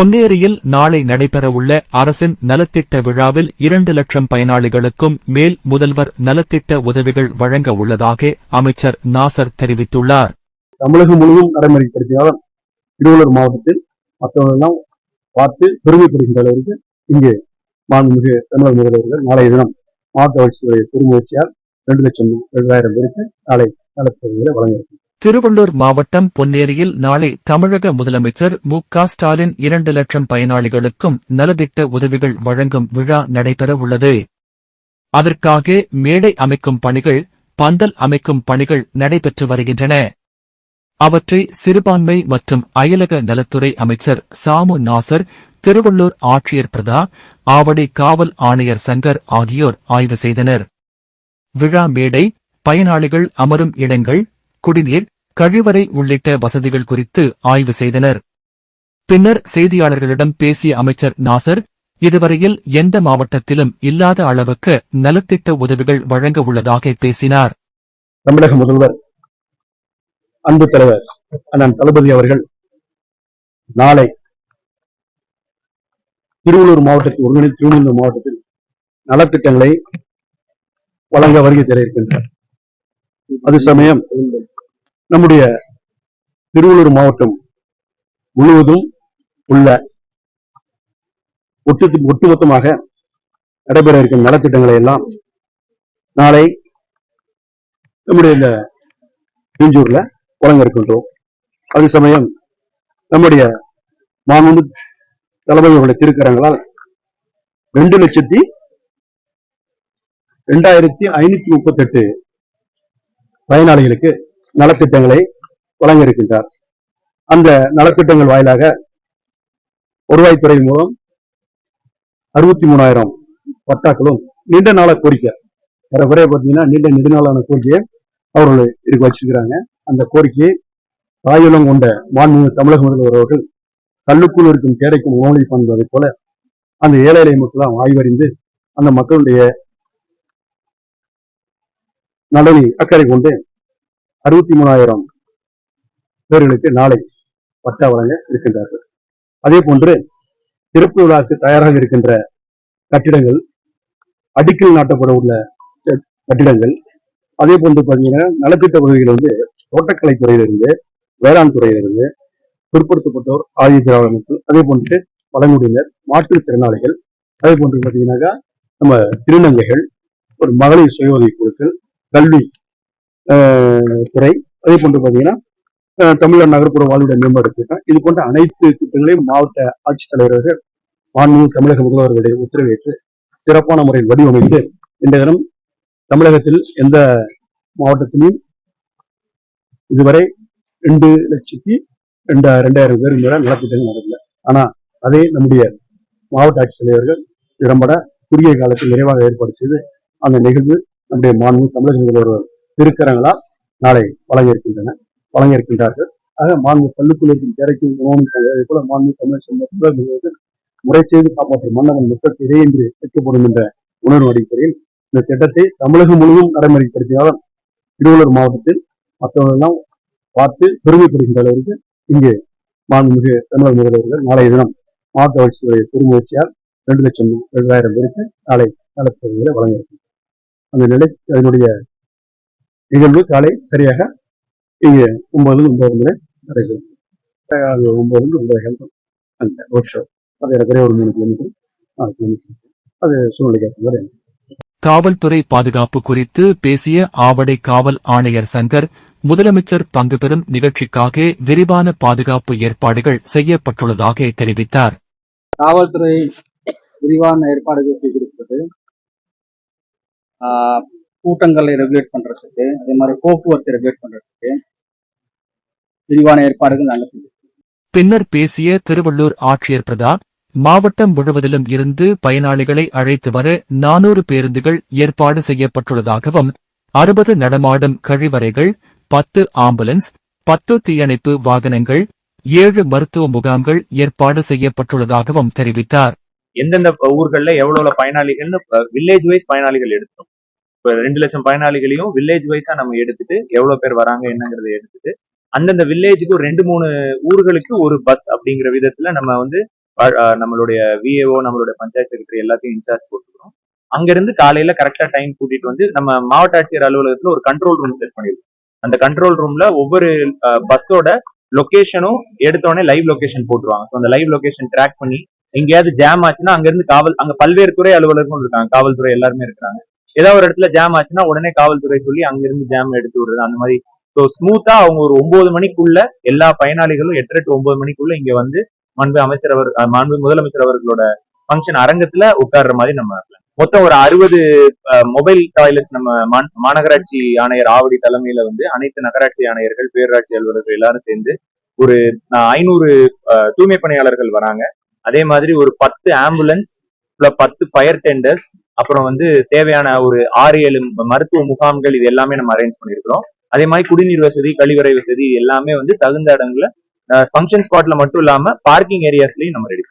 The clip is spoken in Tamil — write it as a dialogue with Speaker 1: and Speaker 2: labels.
Speaker 1: பொன்னேரியில் நாளை நடைபெறவுள்ள அரசின் நலத்திட்ட விழாவில் இரண்டு லட்சம் பயனாளிகளுக்கும் மேல் முதல்வர் நலத்திட்ட உதவிகள் வழங்க உள்ளதாக அமைச்சர் நாசர் தெரிவித்துள்ளார்
Speaker 2: தமிழகம் முழுவதும் நடைமுறைப்படுத்தினாலும் திருவள்ளூர் மாவட்டத்தில் மற்றவர்களெல்லாம் பார்த்து பெருமைப்படுகின்ற அளவிற்கு இங்கு மாண்புமிகு தமிழக முதல்வர்கள் நாளைய தினம் மாவட்ட வளர்ச்சித்துறை பெருமுயற்சியால் இரண்டு லட்சம் ஏழாயிரம் பேருக்கு நாளை நலத்திட்டங்களை வழங்க இருக்கிறார்.
Speaker 1: திருவள்ளூர் மாவட்டம் பொன்னேரியில் நாளை தமிழக முதலமைச்சர் மு க ஸ்டாலின் இரண்டு லட்சம் பயனாளிகளுக்கும் நலத்திட்ட உதவிகள் வழங்கும் விழா நடைபெற உள்ளது அதற்காக மேடை அமைக்கும் பணிகள் பந்தல் அமைக்கும் பணிகள் நடைபெற்று வருகின்றன. அவற்றை சிறுபான்மை மற்றும் அயலக நலத்துறை அமைச்சர் சாமு நாசர் திருவள்ளூர் ஆட்சியர் பிரதா ஆவடி காவல் ஆணையர் சங்கர் ஆகியோர் ஆய்வு செய்தனர். விழா மேடை பயனாளிகள் அமரும் இடங்கள் குடிநீர் கழிவறை உள்ளிட்ட வசதிகள் குறித்து ஆய்வு செய்தனர். பின்னர் செய்தியாளர்களிடம் பேசிய அமைச்சர் நாசர் இதுவரையில் எந்த மாவட்டத்திலும் இல்லாத அளவுக்கு நலத்திட்ட உதவிகள் வழங்க உள்ளதாக பேசினார்.
Speaker 2: தமிழக முதல்வர் அன்பு தலைவர் அண்ணன் தளபதி அவர்கள் நாளை திருவள்ளூர் மாவட்டத்தில் ஒருங்கிணைந்த திருவள்ளூர் மாவட்டத்தில் நலத்திட்டங்களை வழங்க வருகை தர இருக்கின்றார். அது சமயம் நம்முடைய திருவள்ளூர் மாவட்டம் முழுவதும் உள்ள ஒட்டு ஒட்டுமொத்தமாக நடைபெற இருக்கும் நலத்திட்டங்களை எல்லாம் நாளை நம்முடைய இந்த திருஞ்சூர்ல வழங்க இருக்கின்றோம் அதே சமயம் நம்முடைய மாண்பு தளபதிகளுடைய திருக்கரங்களால் ரெண்டு லட்சத்தி ரெண்டாயிரத்தி ஐநூத்தி முப்பத்தி எட்டு பயனாளிகளுக்கு நலத்திட்டங்களை வழங்க இருக்கின்றார் அந்த நலத்திட்டங்கள் வாயிலாக வருவாய்த்துறை மூலம் அறுபத்தி மூணாயிரம் பட்டாக்களும் நீண்ட நாள கோரிக்கை. வர பார்த்தீங்கன்னா நீண்ட நெடுநாளான கோரிக்கையை அவர்கள் இருக்க வச்சிருக்கிறாங்க. அந்த கோரிக்கையை ராயுளம் கொண்ட மாண்பு தமிழக முதல்வர் அவர்கள் கல்லுக்குள் இருக்கும் கேடைக்கும் உணவளிப்பான் என்பதை போல அந்த ஏழை எளிய மக்களாம் ஆய்வறிந்து அந்த மக்களுடைய நலனை அக்கறை கொண்டு அறுபத்தி மூணாயிரம் பேர்களுக்கு நாளை பட்டா வழங்க இருக்கின்றார்கள். அதே போன்று திறப்பு விழாவுக்கு தயாராக இருக்கின்ற கட்டிடங்கள் அடிக்கல் நாட்டப்பட உள்ள கட்டிடங்கள் அதே போன்று பாத்தீங்கன்னா நலத்திட்ட உதவிகள் வந்து தோட்டக்கலை துறையிலிருந்து வேளாண் துறையிலிருந்து பிற்படுத்தப்பட்டோர் ஆதி திராவிட மக்கள் அதே போன்று பழங்குடியினர் மாற்றுத்திறனாளிகள் அதே போன்று பாத்தீங்கன்னாக்கா நம்ம திருநங்கைகள் ஒரு மகளிர் சுய உதவி குழுக்கள் கல்வி துறை. அதே போன்று பாத்தீங்கன்னா தமிழ்நாடு நகர்ப்புற வாழ்விட மேம்பாடு திட்டம். இது போன்ற அனைத்து திட்டங்களையும் மாவட்ட ஆட்சித்தலைவர்கள் மாண்பு தமிழக முதல்வர்களுடைய உத்தரவேற்று சிறப்பான முறையில் வடிவமைத்து இந்த தினம் தமிழகத்தில் எந்த மாவட்டத்திலும் இதுவரை ரெண்டு லட்சத்தி ரெண்டு ரெண்டாயிரம் பேருக்கு மேல நலத்திட்டங்கள் நடக்கல. ஆனா அதே நம்முடைய மாவட்ட ஆட்சித்தலைவர்கள் திறம்பட குறுகிய காலத்தில் நிறைவாக ஏற்பாடு செய்து அந்த நிகழ்வு நம்முடைய மாண்பு தமிழக முதல்வர் திருக்கரங்களால் நாளை வழங்க இருக்கின்றன வழங்க இருக்கின்றார்கள் ஆக மாண்பு பள்ளிக்குள் இருக்கும் உணவு அதே போல மாண்பு தமிழ் முறை செய்து காப்பாற்றும் மன்னவன் மக்களுக்கு இடையின்றி வைக்கப்படும் என்ற உணர்வு அடிப்படையில் இந்த திட்டத்தை தமிழகம் முழுவதும் நடைமுறைப்படுத்தினாலும் திருவள்ளூர் மாவட்டத்தில் மற்றவர்களெல்லாம் பார்த்து பெருமைப்படுகின்ற அளவிற்கு இங்கு மாண்புமிகு தமிழக முதல்வர்கள் நாளைய தினம் மாவட்ட ஆட்சித்துறை பெருமுயற்சியால் இரண்டு லட்சம் ரெண்டாயிரம் பேருக்கு நாளை நலத்திட்டங்களை வழங்க அந்த நிலை அதனுடைய நிகழ்வு காலை சரியாக இங்கே ஒன்பது ஒன்பது மணி நடைபெறும் அஹ் ஒன்பது ஒன்பது அந்த ஒர்க் ஷாப் அது ஏறக்குறைய ஒரு மூணு கிலோமீட்டர் நாலு கிலோமீட்டர் அது சூழ்நிலைக்கு ஏற்ற மாதிரி
Speaker 1: காவல்துறை பாதுகாப்பு குறித்து பேசிய ஆவடை காவல் ஆணையர் சங்கர் முதலமைச்சர் பங்கு பெறும் நிகழ்ச்சிக்காக விரிவான பாதுகாப்பு ஏற்பாடுகள் செய்யப்பட்டுள்ளதாக தெரிவித்தார்.
Speaker 3: காவல்துறை விரிவான ஏற்பாடுகள் செய்திருப்பது ஆஹ் கூட்டங்களை ரெகுலேட் பண்றதுக்கு அதே மாதிரி போக்குவரத்தை ரெகுலேட் பண்றதுக்கு விரிவான ஏற்பாடுகள் நாங்கள் செஞ்சிருக்கோம்
Speaker 1: பின்னர் பேசிய திருவள்ளூர் ஆட்சியர் பிரதாப் மாவட்டம் முழுவதிலும் இருந்து பயனாளிகளை அழைத்து வர நானூறு பேருந்துகள் ஏற்பாடு செய்யப்பட்டுள்ளதாகவும் அறுபது நடமாடும் கழிவறைகள் பத்து ஆம்புலன்ஸ் பத்து தீயணைப்பு வாகனங்கள் ஏழு மருத்துவ முகாம்கள் ஏற்பாடு செய்யப்பட்டுள்ளதாகவும் தெரிவித்தார்.
Speaker 4: எந்தெந்த ஊர்கள்ல எவ்வளவு பயனாளிகள்னு வில்லேஜ் வைஸ் பயனாளிகள் எடுத்தோம். இப்ப ரெண்டு லட்சம் பயனாளிகளையும் வில்லேஜ் வைஸா நம்ம எடுத்துட்டு எவ்வளவு பேர் வராங்க என்னங்கறத எடுத்துட்டு அந்தந்த வில்லேஜுக்கு ரெண்டு மூணு ஊர்களுக்கு ஒரு பஸ் அப்படிங்கிற விதத்துல நம்ம வந்து நம்மளுடைய விஏஓ நம்மளுடைய பஞ்சாயத்து செக்ரட்டரி எல்லாத்தையும் இன்சார்ஜ் போட்டுக்கிறோம். அங்கிருந்து காலையில கரெக்டா டைம் கூட்டிட்டு வந்து நம்ம மாவட்ட ஆட்சியர் அலுவலகத்துல ஒரு கண்ட்ரோல் ரூம் செட் பண்ணிருக்கோம் அந்த கண்ட்ரோல் ரூம்ல ஒவ்வொரு பஸ்ஸோட லொகேஷனும் எடுத்தோடனே லைவ் லொக்கேஷன் போட்டுருவாங்க. ஸோ அந்த லைவ் லொக்கேஷன் ட்ராக் பண்ணி எங்கேயாவது ஜாம் ஆச்சுன்னா அங்கிருந்து காவல் அங்க பல்வேறு துறை அலுவலர்களும் இருக்காங்க. காவல்துறை எல்லாருமே இருக்காங்க ஏதாவது ஒரு இடத்துல ஜாம் ஆச்சுன்னா உடனே காவல்துறை சொல்லி அங்க இருந்து ஜாம் எடுத்து விடுறது. அந்த மாதிரி. ஸோ ஸ்மூத்தா அவங்க ஒரு ஒன்பது மணிக்குள்ள எல்லா பயனாளிகளும் எட்டரை டு ஒன்பது மணிக்குள்ள இங்க வந்து மாண்பு அமைச்சர் அவர் மாண்பு முதலமைச்சர் அவர்களோட ஃபங்க்ஷன் அரங்கத்துல உட்கார்ற மாதிரி நம்ம மொத்தம் ஒரு அறுபது மொபைல் டாய்லெட்ஸ் நம்ம மாநகராட்சி ஆணையர் ஆவடி தலைமையில வந்து அனைத்து நகராட்சி ஆணையர்கள் பேரூராட்சி அலுவலர்கள் எல்லாரும் சேர்ந்து ஒரு ஐநூறு தூய்மை பணியாளர்கள் வராங்க. அதே மாதிரி ஒரு பத்து ஆம்புலன்ஸ் பத்து ஃபயர் டெண்டர்ஸ் அப்புறம் வந்து தேவையான ஒரு ஆறு ஏழு மருத்துவ முகாம்கள் இது எல்லாமே நம்ம அரேஞ்ச் பண்ணியிருக்கிறோம் அதே மாதிரி குடிநீர் வசதி கழிவறை வசதி எல்லாமே வந்து தகுந்த இடங்கள ஃபங்க்ஷன் ஸ்பாட்ல மட்டும் இல்லாம பார்க்கிங் ஏரியாஸ்லயும் நம்ம ரெடி